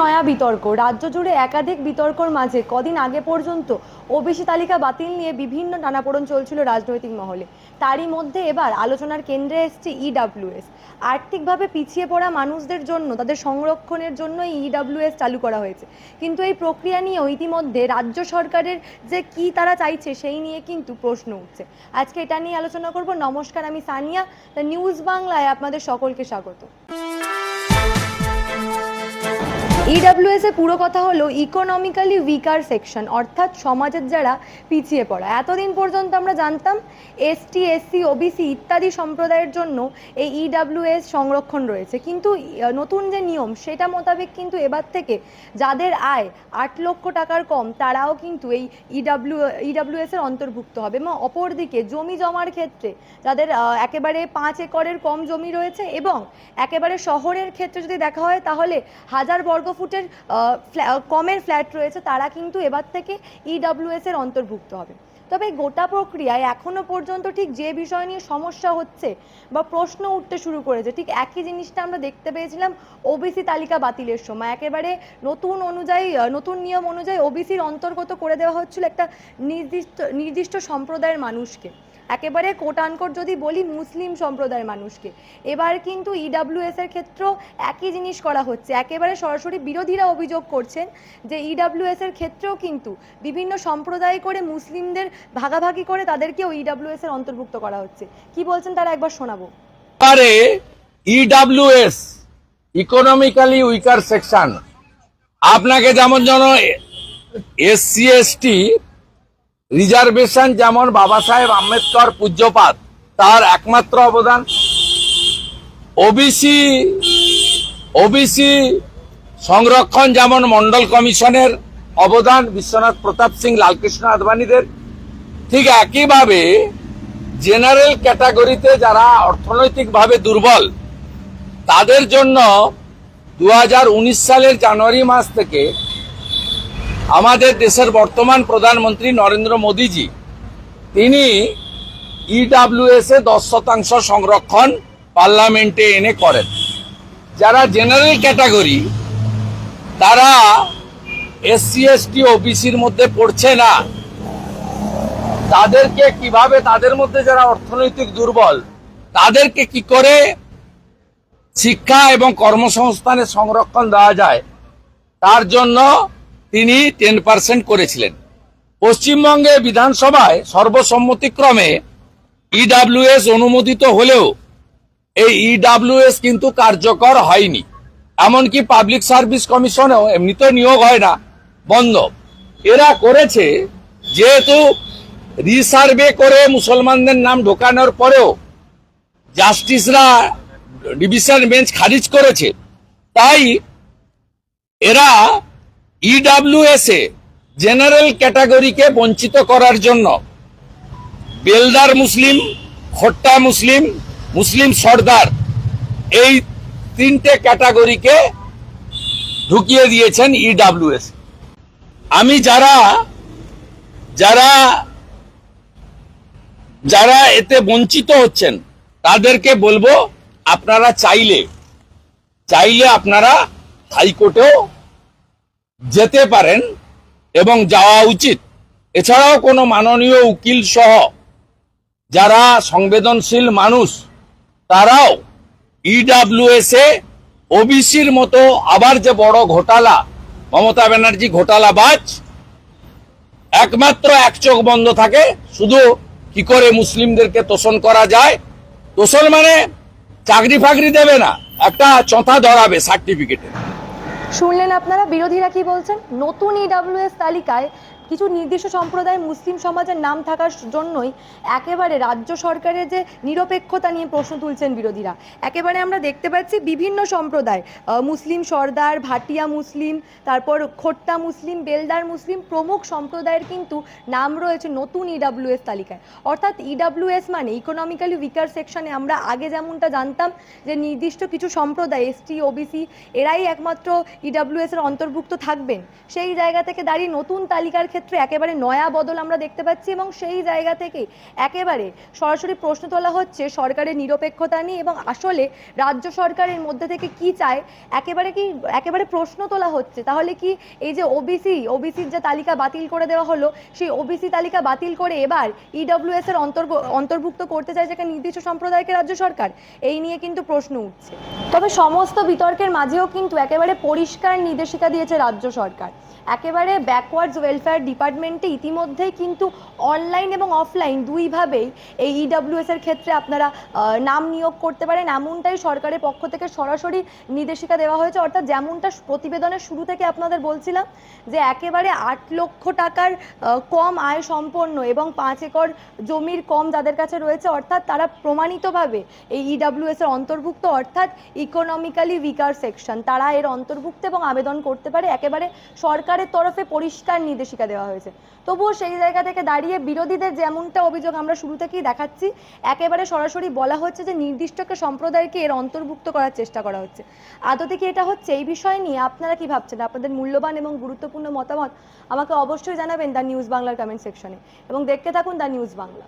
নয়া বিতর্ক। রাজ্য জুড়ে একাধিক বিতর্কর মাঝে কদিন আগে পর্যন্ত ওবিসি তালিকা বাতিল নিয়ে বিভিন্ন টানাপোড়েন চলছিল রাজনৈতিক মহলে। তারই মধ্যে এবার আলোচনার কেন্দ্রে এসছে ইডাব্লিউএস আর্থিকভাবে পিছিয়ে পড়া মানুষদের জন্য, তাদের সংরক্ষণের জন্য এই ইডাব্লিউএস চালু করা হয়েছে। কিন্তু এই প্রক্রিয়া নিয়েও ইতিমধ্যে রাজ্য সরকারের যে কি তারা চাইছে সেই নিয়ে কিন্তু প্রশ্ন উঠছে। আজকে এটা নিয়ে আলোচনা করব। নমস্কার, আমি সানিয়া। দ্য নিউজ বাংলায় আপনাদের সকলকে স্বাগত। ইডাব্লিউএস এর পুরো কথা হলো ইকোনমিক্যালি উইকার সেকশন অর্থাৎ সমাজের যারা পিছিয়ে পড়া। এতদিন পর্যন্ত আমরা জানতাম এসটি এসসি ওবিসি ইত্যাদি সম্প্রদায়ের জন্য এই ইডাব্লিউএস সংরক্ষণ রয়েছে। কিন্তু নতুন যে নিয়ম, সেটা মোতাবেক কিন্তু এবার থেকে যাদের আয় আট লক্ষ টাকার কম, তারাও কিন্তু এই ইডাব্লিউ ইডাব্লিউএস এর অন্তর্ভুক্ত হবে। এবং অপরদিকে জমি জমার ক্ষেত্রে যাদের একেবারে পাঁচ একরের কম জমি রয়েছে এবং একেবারে শহরের ক্ষেত্রে যদি দেখা হয়, তাহলে হাজার বর্গ ফুটের কমের ফ্ল্যাট রয়েছে তারা কিন্তু এবার থেকে ইডাব্লিউএস এর অন্তর্ভুক্ত হবে। তবে গোটা প্রক্রিয়ায় এখনও পর্যন্ত ঠিক যে বিষয় নিয়ে সমস্যা হচ্ছে বা প্রশ্ন উঠতে শুরু করেছে, ঠিক একই জিনিসটা আমরা দেখতে পেয়েছিলাম ওবিসি তালিকা বাতিলের সময়। একেবারে নতুন অনুযায়ী নতুন নিয়ম অনুযায়ী ওবিসির অন্তর্গত করে দেওয়া হচ্ছিল একটা নির্দিষ্ট নির্দিষ্ট সম্প্রদায়ের মানুষকে। একেবারে কোট আনকোট যদি বলি মুসলিম সম্প্রদায়ের মানুষকে। এবার কিন্তু ইডাব্লিউএস এর ক্ষেত্রেও একই জিনিস করা হচ্ছে। একেবারে সরাসরি বিরোধীরা অভিযোগ করছেন যে ইডাব্লিউএস এর ক্ষেত্রেও কিন্তু বিভিন্ন সম্প্রদায় করে মুসলিমদের ভাগাভাগি করে তাদেরকেও ইডাব্লিউএস এর অন্তর্ভুক্ত করা হচ্ছে। কি বলছেন তারা একবার শোনাবো। পারে ইডাব্লিউএস ইকোনমিক্যালি উইকার সেকশন আপনাকে যেমন যেন এসসি এসটি রিজার্ভেশন যেমন বাবা সাহেব আম্বেদকর পূজ্যপাত, তার একমাত্র অবদান। ওবিসি ওবিসি সংরক্ষণ যেমন মন্ডল কমিশনের অবদান, বিশ্বনাথ প্রতাপ সিং, লালকৃষ্ণ আদবানীদের ঠিক একইভাবে জেনারেল ক্যাটাগরিতে যারা অর্থনৈতিকভাবে দুর্বল, তাদের জন্য দু হাজার উনিশ সালের জানুয়ারি মাস থেকে আমাদের দেশের বর্তমান প্রধানমন্ত্রী নরেন্দ্র মোদীজি, তিনি ইডাব্লিউএস এ দশ শতাংশ সংরক্ষণ পার্লামেন্টে এনে করেন। যারা জেনারেল ক্যাটাগরি, তারা এসসি এসটি ওবিসির মধ্যে পড়ছে না। তাদেরকে কীভাবে তাদের মধ্যে যারা অর্থনৈতিক দুর্বল, তাদেরকে কি করে শিক্ষা এবং কর্মসংস্থানের সংরক্ষণ দেওয়া যায়, তার জন্য তিনি টেন পার্সেন্ট করেছিলেন। পশ্চিমবঙ্গে বিধানসভায় সর্বসম্মতিক্রমে ইডাব্লিউএস অনুমোদিত হলেও এই ইডাব্লিউএস কিন্তু কার্যকর হয়নি। এমনকি পাবলিক সার্ভিস কমিশনেও এমনিতে নিয়োগ হয় না, বন্ধ। এরা করেছে যেহেতু রিসার্ভে করে মুসলমানদের নাম ঢোকানোর পরেও জাস্টিসরা ডিভিশন বেঞ্চ খারিজ করেছে। তাই এরা ইডাব্লিউএস এ জেনারেল ক্যাটাগরিকে বঞ্চিত করার জন্য বেলদার মুসলিম, খোট্টা মুসলিম মুসলিম সর্দার এই তিনটে ক্যাটাগরিকে ঢুকিয়ে দিয়েছেন ইডাব্লিউএস আমি যারা যারা যারা এতে বঞ্চিত হচ্ছেন, তাদেরকে বলব আপনারা চাইলে চাইলে আপনারা হাইকোর্টেও যেতে পারেন এবং যাওয়া উচিত। এছাড়াও কোনো মাননীয় উকিল সহ যারা সংবেদনশীল মানুষ, তারাও ইডাব্লিউএস এ ওবিসির মতো আবার যে বড় ঘোটালা, মমতা ব্যানার্জি ঘোটালাবাজ, একমাত্র এক চোখ বন্ধ থাকে, শুধু কি করে মুসলিমদেরকে তোষণ করা যায়? তোষণ মানে চাকরি ফাকরি দেবে না, একটা চথা ধরাবে সার্টিফিকেটে শুনলেন আপনারা? বিরোধীরা কি বলছেন? নতুন ইডাব্লিউএস তালিকায় কিছু নির্দিষ্ট সম্প্রদায় মুসলিম সমাজের নাম থাকার জন্যই একেবারে রাজ্য সরকারের যে নিরপেক্ষতা নিয়ে প্রশ্ন তুলছেন বিরোধীরা। একেবারে আমরা দেখতে পাচ্ছি বিভিন্ন সম্প্রদায় মুসলিম সর্দার, ভাটিয়া মুসলিম, তারপর খোট্টা মুসলিম, বেলদার মুসলিম প্রমুখ সম্প্রদায়ের কিন্তু নাম রয়েছে নতুন ইডাব্লিউএস তালিকায়। অর্থাৎ ইডাব্লিউএস মানে ইকোনমিক্যালি উইকার সেকশনে আমরা আগে যেমনটা জানতাম যে নির্দিষ্ট কিছু সম্প্রদায় এসটি ওবিসি এরাই একমাত্র ইডাব্লিউএস এর অন্তর্ভুক্ত থাকবেন। সেই জায়গা থেকে দাঁড়িয়ে নতুন তালিকার ক্ষেত্রে একেবারে নয়া বদল আমরা দেখতে পাচ্ছি এবং সেই জায়গা থেকেই একেবারে সরাসরি প্রশ্ন তোলা হচ্ছে সরকারের নিরপেক্ষতা নিয়ে এবং আসলে রাজ্য সরকারের মধ্যে থেকে কি চায়? একেবারে কি, একেবারে প্রশ্ন তোলা হচ্ছে। তাহলে কি এই যে ওবিসি ওবিসির যে তালিকা বাতিল করে দেওয়া হলো, সেই ওবিসি তালিকা বাতিল করে এবার ইডব্লিউএস এর অন্তর্ভ- অন্তর্ভুক্ত করতে চায় একটা নির্দিষ্ট সম্প্রদায়কে রাজ্য সরকার? এই নিয়ে কিন্তু প্রশ্ন উঠছে। তবে সমস্ত বিতর্কের মাঝেও কিন্তু একেবারে পরিষ্কার নির্দেশিকা দিয়েছে রাজ্য সরকার। একেবারে ব্যাকওয়ার্ডস ওয়েলফেয়ার ডিপার্টমেন্টে ইতিমধ্যেই কিন্তু অনলাইন এবং অফলাইন দুইভাবেই এই ইডব্লিউএস এর ক্ষেত্রে আপনারা নাম নিয়োগ করতে পারেন। এমনটাই সরকারের পক্ষ থেকে সরাসরি নির্দেশিকা দেওয়া হয়েছে। অর্থাৎ যেমনটা প্রতিবেদনের শুরু থেকে আপনাদের বলছিলাম, যে একেবারে আট লক্ষ টাকার কম আয় সম্পন্ন এবং পাঁচ একর জমির কম যাদের কাছে রয়েছে, অর্থাৎ তারা প্রমাণিতভাবে এই ইডব্লিউএস এর অন্তর্ভুক্ত, অর্থাৎ ইকোনমিক্যালি উইকার সেকশন তারা এর অন্তর্ভুক্ত এবং আবেদন করতে পারে। একেবারে সরকারের তরফে পরিষ্কার নির্দেশিকা দেওয়া হয়েছে। তবুও সেই জায়গা থেকে দাঁড়িয়ে বিরোধীদের যেমনটা অভিযোগ আমরা শুরু থেকেই দেখাচ্ছি, একেবারে সরাসরি বলা হচ্ছে যে নির্দিষ্ট একটা সম্প্রদায়কে এর অন্তর্ভুক্ত করার চেষ্টা করা হচ্ছে। আদতে কি এটা হচ্ছে এই বিষয় নিয়ে আপনারা কি ভাবছেন? আপনাদের মূল্যবান এবং গুরুত্বপূর্ণ মতামত আমাকে অবশ্যই জানাবেন দ্য নিউজ বাংলার কমেন্ট সেকশনে এবং দেখতে থাকুন দ্য নিউজ বাংলা।